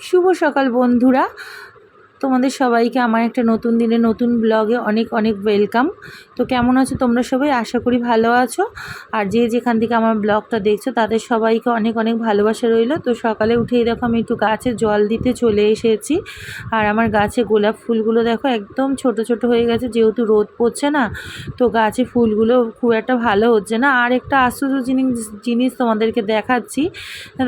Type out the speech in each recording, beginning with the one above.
শুভ সকাল বন্ধুরা। তোমাদের সবাইকে আমার একটা নতুন দিনে নতুন ব্লগে অনেক অনেক ওয়েলকাম তো কেমন আছো তোমরা সবাই? আশা করি ভালো আছো। আর যে যেখান থেকে আমার ব্লগটা দেখছ, তাদের সবাইকে অনেক অনেক ভালোবাসা রইল। তো সকালে উঠেই দেখো আমি একটু গাছে জল দিতে চলে এসেছি। আর আমার গাছে গোলাপ ফুলগুলো দেখো একদম ছোট ছোট হয়ে গেছে, যেহেতু রোদ পড়ছে না, তো গাছে ফুলগুলো খুব একটা ভালো হচ্ছে না। আর একটা আশ্চর্য জিনিস জিনিস তোমাদেরকে দেখাচ্ছি।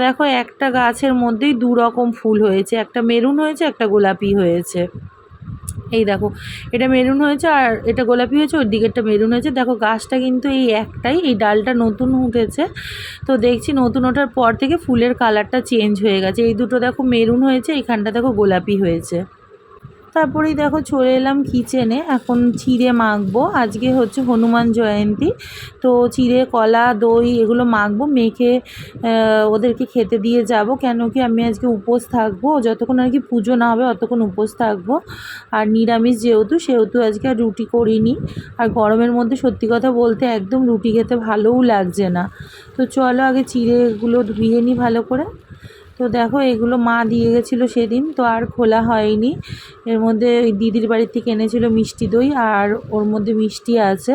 দেখো একটা গাছের মধ্যেই দু রকম ফুল হয়েছে। একটা মেরুন হয়েছে, একটা গোলাপি হয়েছে। এই দেখো, এটা মেরুন হয়েছে আর এটা গোলাপি হয়েছে, ওর দিকেরটা মেরুন হয়েছে। দেখো, গাছটা কিন্তু এই একটাই, এই ডালটা নতুন উঠেছে। তো দেখছি নতুন ওঠার পর থেকে ফুলের কালারটা চেঞ্জ হয়ে গেছে। এই দুটো দেখো মেরুন হয়েছে, এইখানটা দেখো গোলাপি হয়েছে। তারপরেই দেখো চলে এলাম কিচেনে এখন চিড়ে মাখবো। আজকে হচ্ছে হনুমান জয়ন্তী। তো চিড়ে কলা, দই এগুলো মাখবো, মেখে ওদেরকে খেতে দিয়ে যাব। কেন কি আমি আজকে উপোস থাকব। যতক্ষণ আর কি পুজো না হবে, অতক্ষণ উপোস থাকব। আর নিরামিষ যেহেতু, সেহেতু আজকে আর রুটি করিনি। আর গরমের মধ্যে সত্যি কথা বলতে একদম রুটি খেতে ভালোও লাগছে না। তো চলো আগে চিড়েগুলো ধুয়ে নিই ভালো করে। তো দেখো, এগুলো মা দিয়ে গেছিল সেদিন, তো আর খোলা হয়নি। এর মধ্যে দিদির বাড়ির থেকে এনেছিল মিষ্টি দই, আর ওর মধ্যে মিষ্টি আছে।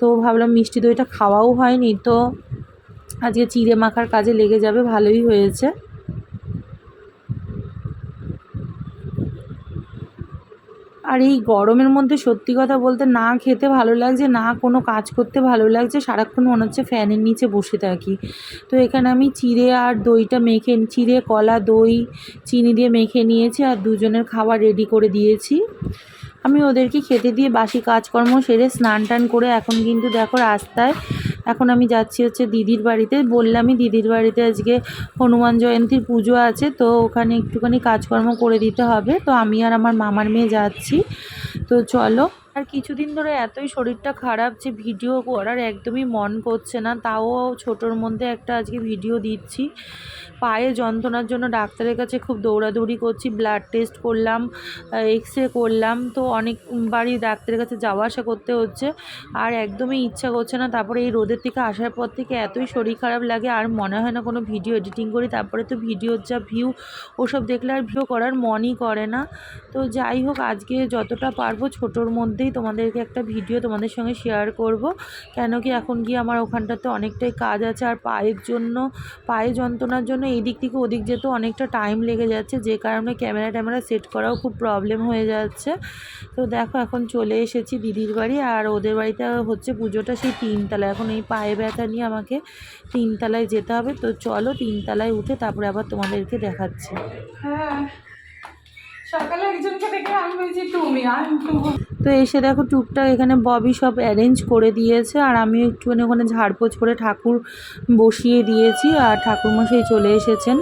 তো ভাবলাম মিষ্টি দইটা খাওয়াও হয়নি, তো আজকে চিড়ে মাখার কাজে লেগে যাবে, ভালোই হয়েছে। আর এই গরমের মধ্যে সত্যি কথা বলতে না খেতে ভালো লাগছে, না কোনো কাজ করতে ভালো লাগছে, সারাক্ষণ মনে হচ্ছে ফ্যানের নিচে বসে থাকি। তো এখানে আমি চিড়ে আর দইটা মেখে চিড়ে, কলা, দই, চিনি দিয়ে মেখে নিয়েছি আর দুজনের খাবার রেডি করে দিয়েছি। আমি ওদেরকে খেতে দিয়ে বাসি কাজকর্ম সেরে স্নান টান করে এখন কিন্তু দেখো রাস্তায় এখন আমি যাচ্ছি হচ্ছে দিদির বাড়িতে। বললামই দিদির বাড়িতে আজকে হনুমান জয়ন্তীর পুজো আছে, তো ওখানে একটুখানি কাজকর্ম করে দিতে হবে। তো আমি আর আমার মামার মেয়ে যাচ্ছি। তো চলো আর কিছুদিন ধরে এতই শরীরটা খারাপ যে ভিডিও করার একদমই মন করছে না। তাও ছোটোর মধ্যে একটা আজকে ভিডিও দিচ্ছি। পায়ে যন্ত্রণার জন্য ডাক্তারের কাছে খুব দৌড়াদৌড়ি করছি ব্লাড টেস্ট করলাম এক্স রে করলাম। তো অনেকবারই ডাক্তারের কাছে যাওয়া আসা করতে হচ্ছে। আর একদমই ইচ্ছা করছে না। তারপরে এই রোদের থেকে আসার পর থেকে এতই শরীর খারাপ লাগে, আর মনে হয় না কোনো ভিডিও এডিটিং করি। তারপরে তো ভিডিওর যা ভিউ ওসব দেখলে আর ভিডিও করার মনই করে না। তো যাই হোক, আজকে যতটা পারব ছোটোর মধ্যেই তোমাদেরকে একটা ভিডিও তোমাদের সঙ্গে শেয়ার করব। কেন কি এখন গিয়ে আমার ওখানটাতে অনেকটাই কাজ আছে আর পায়ের জন্য, পায়ে যন্ত্রণার জন্য এই দিক থেকে ওদিক যেতেও অনেকটা টাইম লেগে যাচ্ছে। যে কারণে ক্যামেরা ট্যামেরা সেট করাও খুব প্রবলেম হয়ে যাচ্ছে। তো দেখো এখন চলে এসেছি দিদির বাড়ি আর ওদের বাড়িতে হচ্ছে পুজোটা সেই তিনতলা এখন এই পায়ে ব্যথা নিয়ে আমাকে তিনতলায় যেতে হবে। তো চলো তিনতলায় উঠে তারপরে আবার তোমাদেরকে দেখাচ্ছি। হ্যাঁ। সকালে একজনকে দেখে আমি বলছি, তুমি, আমি তো এসে দেখো টুকটাক এখানে ববি সব অ্যারেঞ্জ করে দিয়েছে, আর আমিও একটুখানি ওখানে ঝাড়পোছ করে ঠাকুর বসিয়ে দিয়েছি, আর ঠাকুরমশাই চলে এসেছেন।